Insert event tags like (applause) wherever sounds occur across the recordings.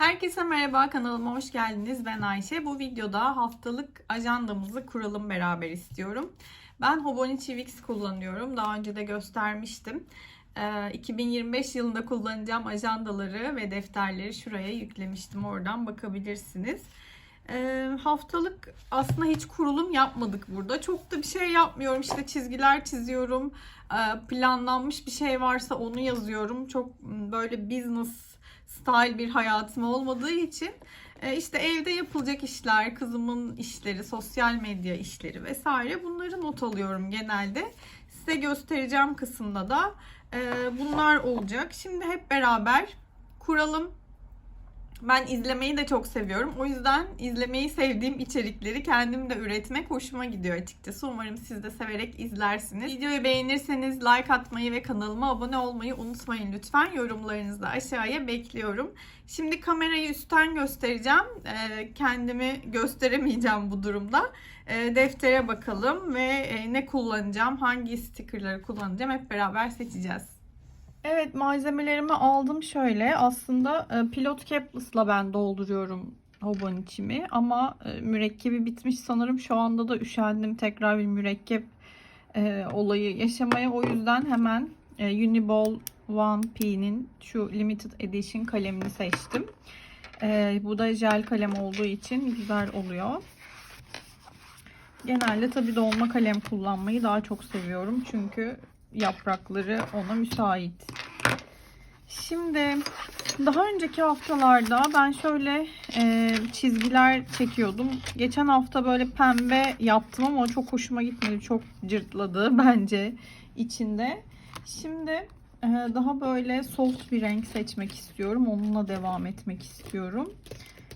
Herkese merhaba kanalıma hoş geldiniz. Ben Ayşe. Bu videoda haftalık ajandamızı kuralım beraber istiyorum. Ben Hobonichi Wix kullanıyorum. Daha önce de göstermiştim. Ee, 2025 yılında kullanacağım ajandaları ve defterleri şuraya yüklemiştim. Oradan bakabilirsiniz. Ee, haftalık aslında hiç kurulum yapmadık burada. Çok da bir şey yapmıyorum. İşte çizgiler çiziyorum. Ee, planlanmış bir şey varsa onu yazıyorum. Çok böyle business style bir hayatım olmadığı için e, işte evde yapılacak işler, kızımın işleri, sosyal medya işleri vesaire bunları not alıyorum genelde. Size göstereceğim kısımda da e, bunlar olacak. Şimdi hep beraber kuralım. Ben izlemeyi de çok seviyorum. O yüzden izlemeyi sevdiğim içerikleri kendim de üretmek hoşuma gidiyor açıkçası. Umarım siz de severek izlersiniz. Videoyu beğenirseniz like atmayı ve kanalıma abone olmayı unutmayın lütfen. Yorumlarınızı da aşağıya bekliyorum. Şimdi kamerayı üstten göstereceğim. Ee, kendimi gösteremeyeceğim bu durumda. Ee, deftere bakalım ve e, ne kullanacağım, hangi stickerları kullanacağım hep beraber seçeceğiz. Evet malzemelerimi aldım şöyle. Aslında e, pilot cap'less'la ben dolduruyorum hoban içimi. Ama e, mürekkebi bitmiş sanırım. Şu anda da üşendim tekrar bir mürekkep e, olayı yaşamaya. O yüzden hemen e, Uniball 1P'nin şu limited edition kalemini seçtim. E, bu da jel kalem olduğu için güzel oluyor. Genelde tabii dolma kalem kullanmayı daha çok seviyorum. Çünkü yaprakları ona müsait. Şimdi daha önceki haftalarda ben şöyle e, çizgiler çekiyordum. Geçen hafta böyle pembe yaptım ama çok hoşuma gitmedi. Çok cırtladı (laughs) bence içinde. Şimdi e, daha böyle soft bir renk seçmek istiyorum. Onunla devam etmek istiyorum.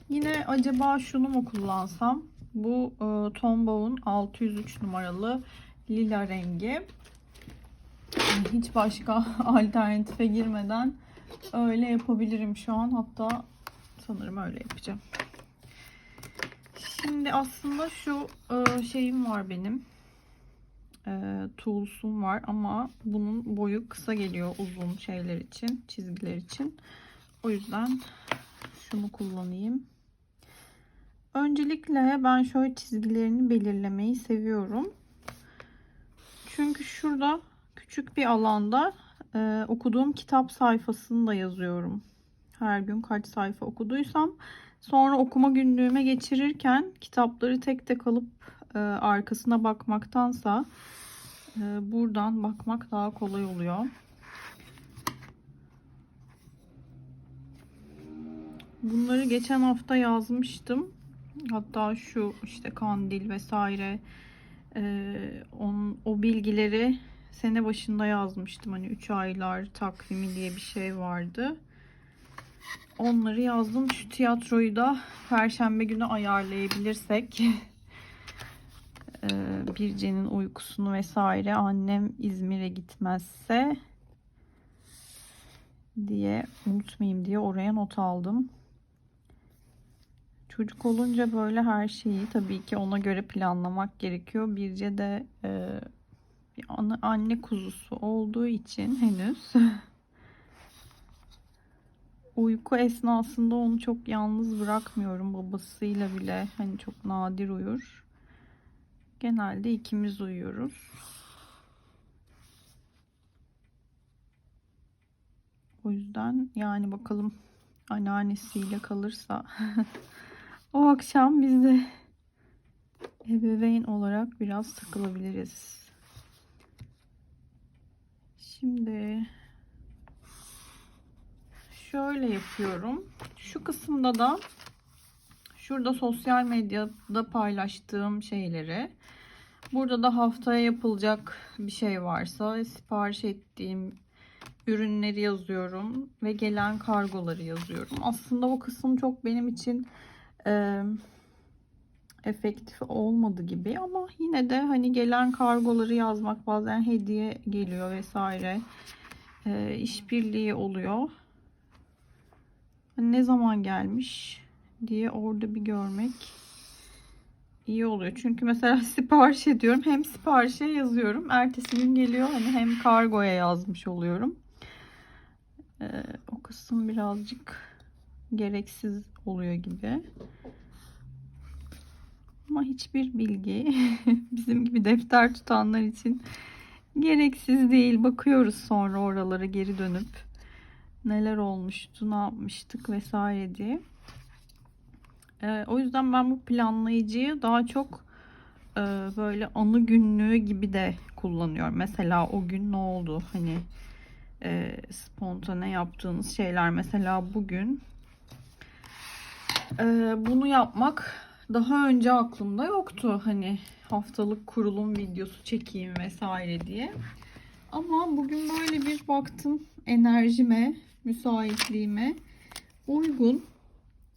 Yine acaba şunu mu kullansam? Bu e, Tombow 603 numaralı lila rengi hiç başka (laughs) alternatife girmeden öyle yapabilirim şu an. Hatta sanırım öyle yapacağım. Şimdi aslında şu e, şeyim var benim. E, tools'um var ama bunun boyu kısa geliyor uzun şeyler için, çizgiler için. O yüzden şunu kullanayım. Öncelikle ben şöyle çizgilerini belirlemeyi seviyorum. Çünkü şurada küçük bir alanda e, okuduğum kitap sayfasını da yazıyorum. Her gün kaç sayfa okuduysam sonra okuma günlüğüme geçirirken kitapları tek tek alıp e, arkasına bakmaktansa e, buradan bakmak daha kolay oluyor. Bunları geçen hafta yazmıştım. Hatta şu işte kandil vesaire e, on, o bilgileri sene başında yazmıştım. Hani 3 aylar takvimi diye bir şey vardı. Onları yazdım. Şu tiyatroyu da perşembe günü ayarlayabilirsek ee, (laughs) Birce'nin uykusunu vesaire annem İzmir'e gitmezse diye unutmayayım diye oraya not aldım. Çocuk olunca böyle her şeyi tabii ki ona göre planlamak gerekiyor. Birce de e, bir ana, anne kuzusu olduğu için henüz uyku esnasında onu çok yalnız bırakmıyorum. Babasıyla bile hani çok nadir uyur. Genelde ikimiz uyuyoruz. O yüzden yani bakalım anneannesiyle kalırsa (laughs) o akşam biz de ebeveyn olarak biraz takılabiliriz. Şimdi şöyle yapıyorum. Şu kısımda da şurada sosyal medyada paylaştığım şeyleri burada da haftaya yapılacak bir şey varsa sipariş ettiğim ürünleri yazıyorum ve gelen kargoları yazıyorum. Aslında o kısım çok benim için e, efektif olmadı gibi ama yine de hani gelen kargoları yazmak bazen hediye geliyor vesaire e, işbirliği oluyor. Hani ne zaman gelmiş diye orada bir görmek iyi oluyor. Çünkü mesela (laughs) sipariş ediyorum. Hem siparişe yazıyorum. Ertesi gün geliyor. Hani hem kargoya yazmış oluyorum. Ee, o kısım birazcık gereksiz oluyor gibi. Ama hiçbir bilgi (laughs) bizim gibi defter tutanlar için gereksiz değil. Bakıyoruz sonra oralara geri dönüp neler olmuştu, ne yapmıştık vesaire diye. Ee, o yüzden ben bu planlayıcıyı daha çok e, böyle anı günlüğü gibi de kullanıyorum. Mesela o gün ne oldu? Hani e, spontane yaptığınız şeyler. Mesela bugün e, bunu yapmak daha önce aklımda yoktu. Hani haftalık kurulum videosu çekeyim vesaire diye. Ama bugün böyle bir baktım enerjime, müsaitliğime uygun.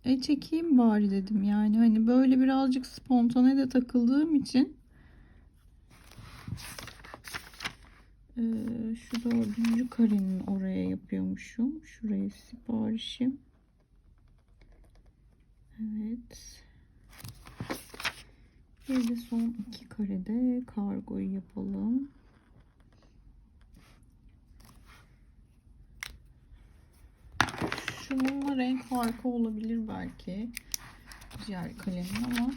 E çekeyim bari dedim yani. Hani böyle birazcık spontane de takıldığım için ee, şu dördüncü karenin oraya yapıyormuşum. Şuraya siparişim. Evet. Bir de son iki karede kargoyu yapalım. Şununla renk farkı olabilir belki. Diğer kalemin ama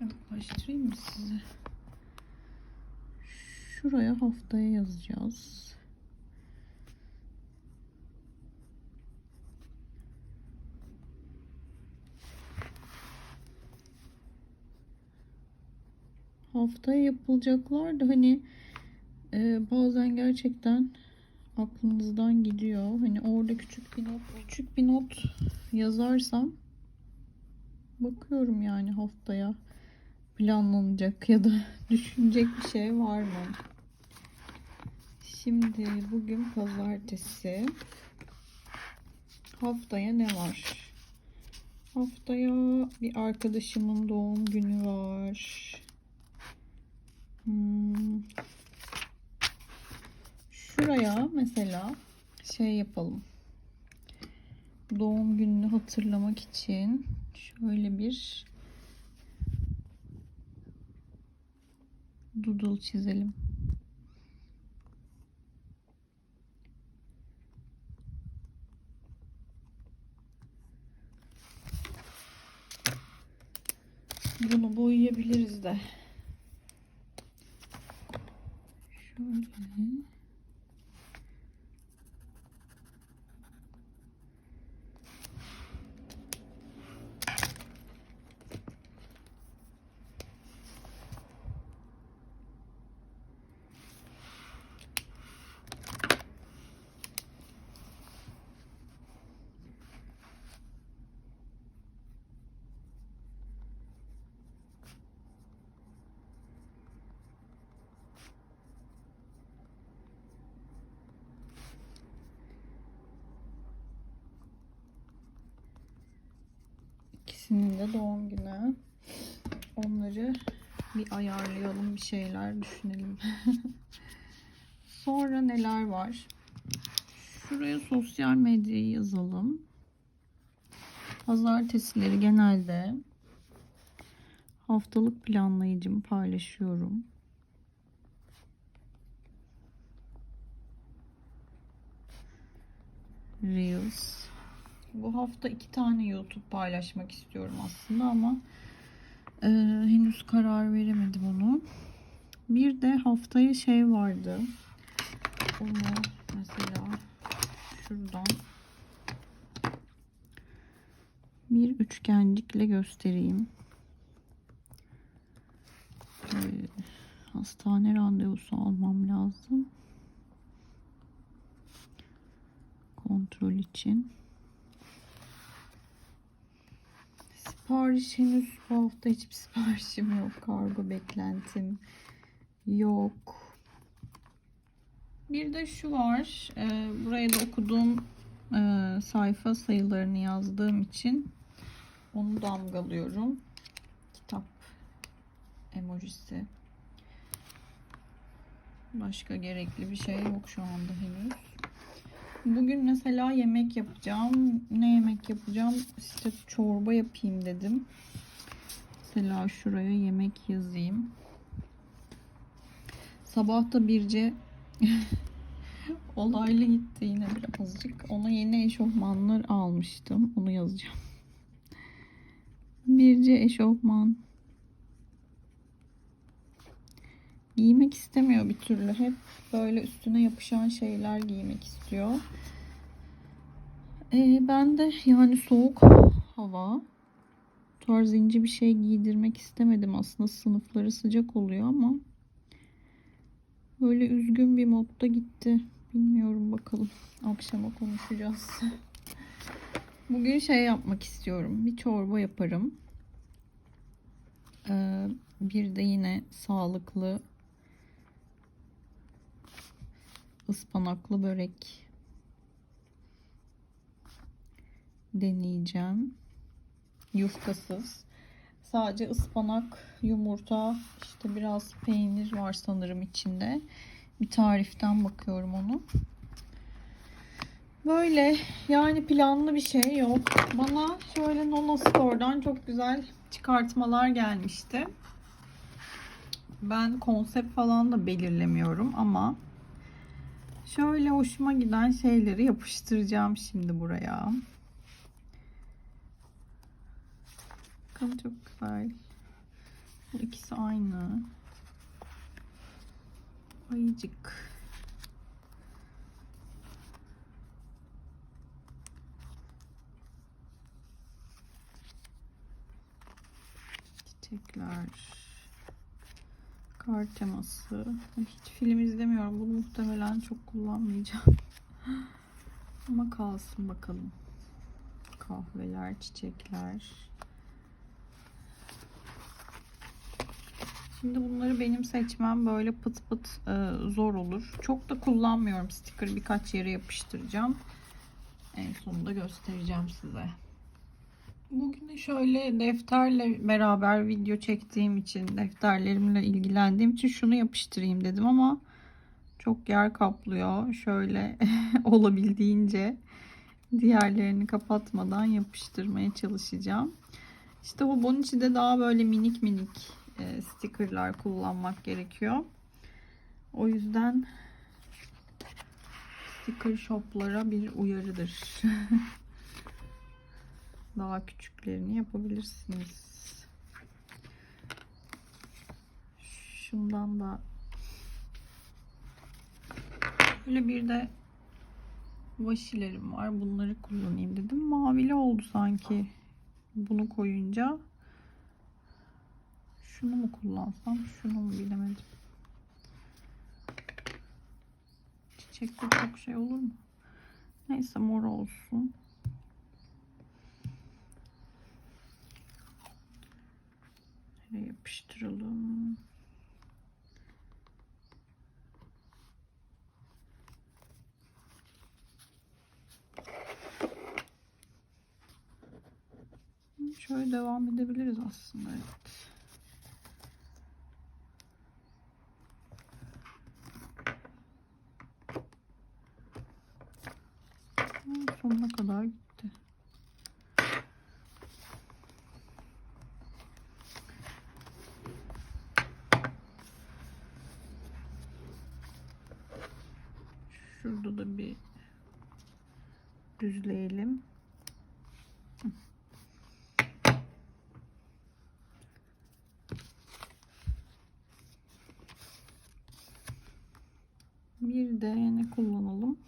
yaklaştırayım mı size? Şuraya haftaya yazacağız. Haftaya yapılacaklar da hani e, bazen gerçekten aklınızdan gidiyor. Hani orada küçük bir not, küçük bir not yazarsam bakıyorum yani haftaya planlanacak ya da (laughs) düşünecek bir şey var mı? Şimdi bugün pazartesi. Haftaya ne var? Haftaya bir arkadaşımın doğum günü var. Hmm. Şuraya mesela şey yapalım. Doğum gününü hatırlamak için şöyle bir doodle çizelim. Bunu boyayabiliriz de. Şöyle. İkisinin de doğum günü. Onları bir ayarlayalım, bir şeyler düşünelim. (laughs) Sonra neler var? Şuraya sosyal medyayı yazalım. Pazartesileri genelde haftalık planlayıcımı paylaşıyorum. Reels. Bu hafta iki tane YouTube paylaşmak istiyorum aslında ama e, henüz karar veremedim onu. Bir de haftaya şey vardı. Onu mesela şuradan bir üçgencikle göstereyim. E, hastane randevusu almam lazım. Kontrol için. Sipariş henüz bu hafta hiçbir siparişim yok. Kargo beklentim yok. Bir de şu var. E, buraya da okuduğum e, sayfa sayılarını yazdığım için onu damgalıyorum. Kitap emojisi. Başka gerekli bir şey yok şu anda henüz. Bugün mesela yemek yapacağım. Ne yemek yapacağım? İşte çorba yapayım dedim. Mesela şuraya yemek yazayım. Sabah da Birce (laughs) Olaylı gitti yine birazcık. Ona yeni eşofmanlar almıştım. Onu yazacağım. Birce eşofman. Giymek istemiyor bir türlü. Hep böyle üstüne yapışan şeyler giymek istiyor. Ee, ben de yani soğuk hava tarz ince bir şey giydirmek istemedim. Aslında sınıfları sıcak oluyor ama böyle üzgün bir modda gitti. Bilmiyorum bakalım. Akşama konuşacağız. (laughs) Bugün şey yapmak istiyorum. Bir çorba yaparım. Ee, bir de yine sağlıklı ıspanaklı börek deneyeceğim. Yufkasız. Sadece ıspanak, yumurta, işte biraz peynir var sanırım içinde. Bir tariften bakıyorum onu. Böyle yani planlı bir şey yok. Bana şöyle Nono Store'dan çok güzel çıkartmalar gelmişti. Ben konsept falan da belirlemiyorum ama şöyle hoşuma giden şeyleri yapıştıracağım şimdi buraya. Bakın çok güzel. Bu ikisi aynı. Ayıcık. Çiçekler. Kar teması. Hiç film izlemiyorum. Bunu muhtemelen çok kullanmayacağım. (laughs) Ama kalsın bakalım. Kahveler, çiçekler. Şimdi bunları benim seçmem böyle pıt pıt e, zor olur. Çok da kullanmıyorum sticker. Birkaç yere yapıştıracağım. En sonunda göstereceğim size. Bugün şöyle defterle beraber video çektiğim için, defterlerimle ilgilendiğim için şunu yapıştırayım dedim ama çok yer kaplıyor. Şöyle (laughs) olabildiğince diğerlerini kapatmadan yapıştırmaya çalışacağım. İşte bu bunun için de daha böyle minik minik e, stickerlar kullanmak gerekiyor. O yüzden sticker shoplara bir uyarıdır. (laughs) Daha küçüklerini yapabilirsiniz. Şundan da böyle bir de vaşilerim var. Bunları kullanayım dedim. Mavili oldu sanki. Bunu koyunca şunu mu kullansam şunu mu bilemedim. Çiçekli çok şey olur mu? Neyse mor olsun. Şöyle yapıştıralım. Şöyle devam edebiliriz aslında. Evet. Sonuna kadar gitti. Şurada da bir düzleyelim. Bir de ne kullanalım?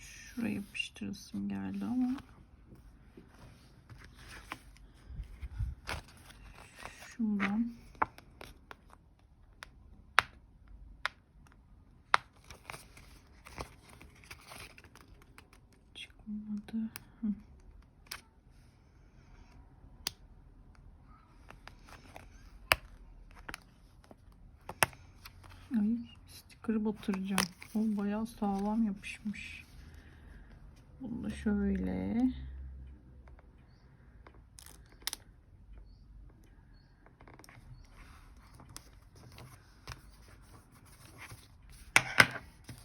Şuraya yapıştırasım geldi ama şundan sticker'ı batıracağım. O bayağı sağlam yapışmış. Bunu da şöyle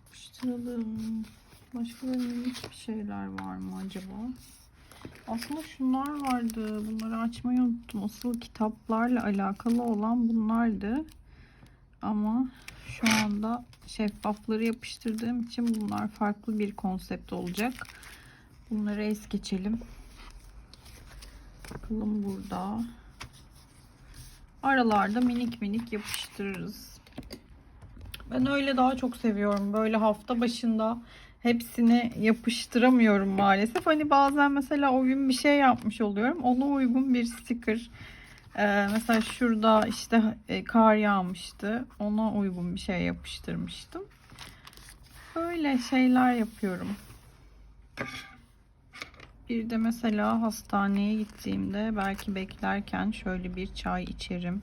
yapıştıralım. Başka minik bir şeyler var mı acaba? Aslında şunlar vardı. Bunları açmayı unuttum. Asıl kitaplarla alakalı olan bunlardı. Ama şu anda şeffafları yapıştırdığım için bunlar farklı bir konsept olacak. Bunları es geçelim. Bakalım burada. Aralarda minik minik yapıştırırız. Ben öyle daha çok seviyorum. Böyle hafta başında hepsini yapıştıramıyorum maalesef. Hani bazen mesela o gün bir şey yapmış oluyorum. Ona uygun bir sticker. Ee, mesela şurada işte e, kar yağmıştı. Ona uygun bir şey yapıştırmıştım. Böyle şeyler yapıyorum. Bir de mesela hastaneye gittiğimde belki beklerken şöyle bir çay içerim.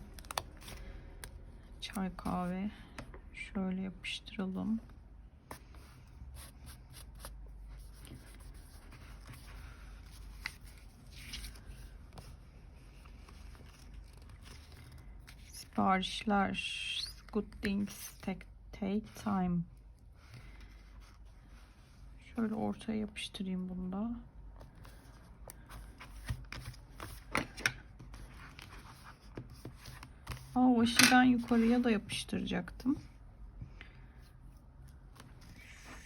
Çay kahve. Şöyle yapıştıralım. Siparişler. Good things take, take time. Şöyle ortaya yapıştırayım bunu da. Aa, o yukarıya da yapıştıracaktım.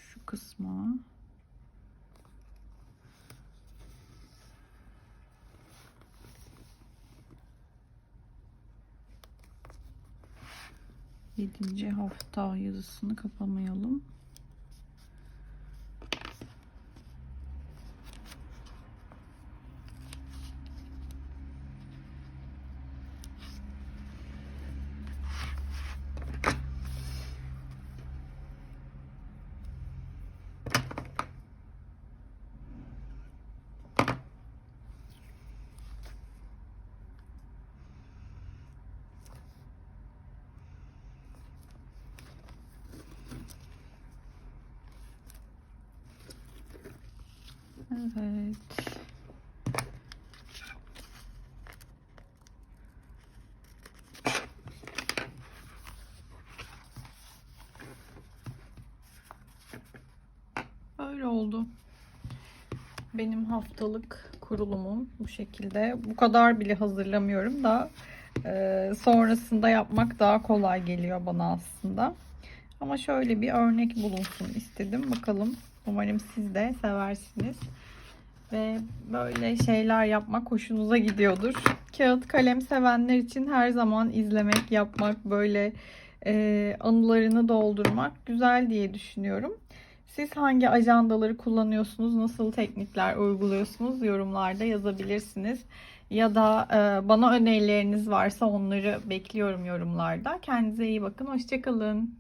Şu kısma. Yedinci hafta yazısını kapamayalım. Evet. Öyle oldu. Benim haftalık kurulumum bu şekilde. Bu kadar bile hazırlamıyorum da e, sonrasında yapmak daha kolay geliyor bana aslında. Ama şöyle bir örnek bulunsun istedim. Bakalım umarım siz de seversiniz. Ve böyle şeyler yapmak hoşunuza gidiyordur. Kağıt kalem sevenler için her zaman izlemek, yapmak, böyle e, anılarını doldurmak güzel diye düşünüyorum. Siz hangi ajandaları kullanıyorsunuz? Nasıl teknikler uyguluyorsunuz? Yorumlarda yazabilirsiniz. Ya da e, bana önerileriniz varsa onları bekliyorum yorumlarda. Kendinize iyi bakın. Hoşçakalın.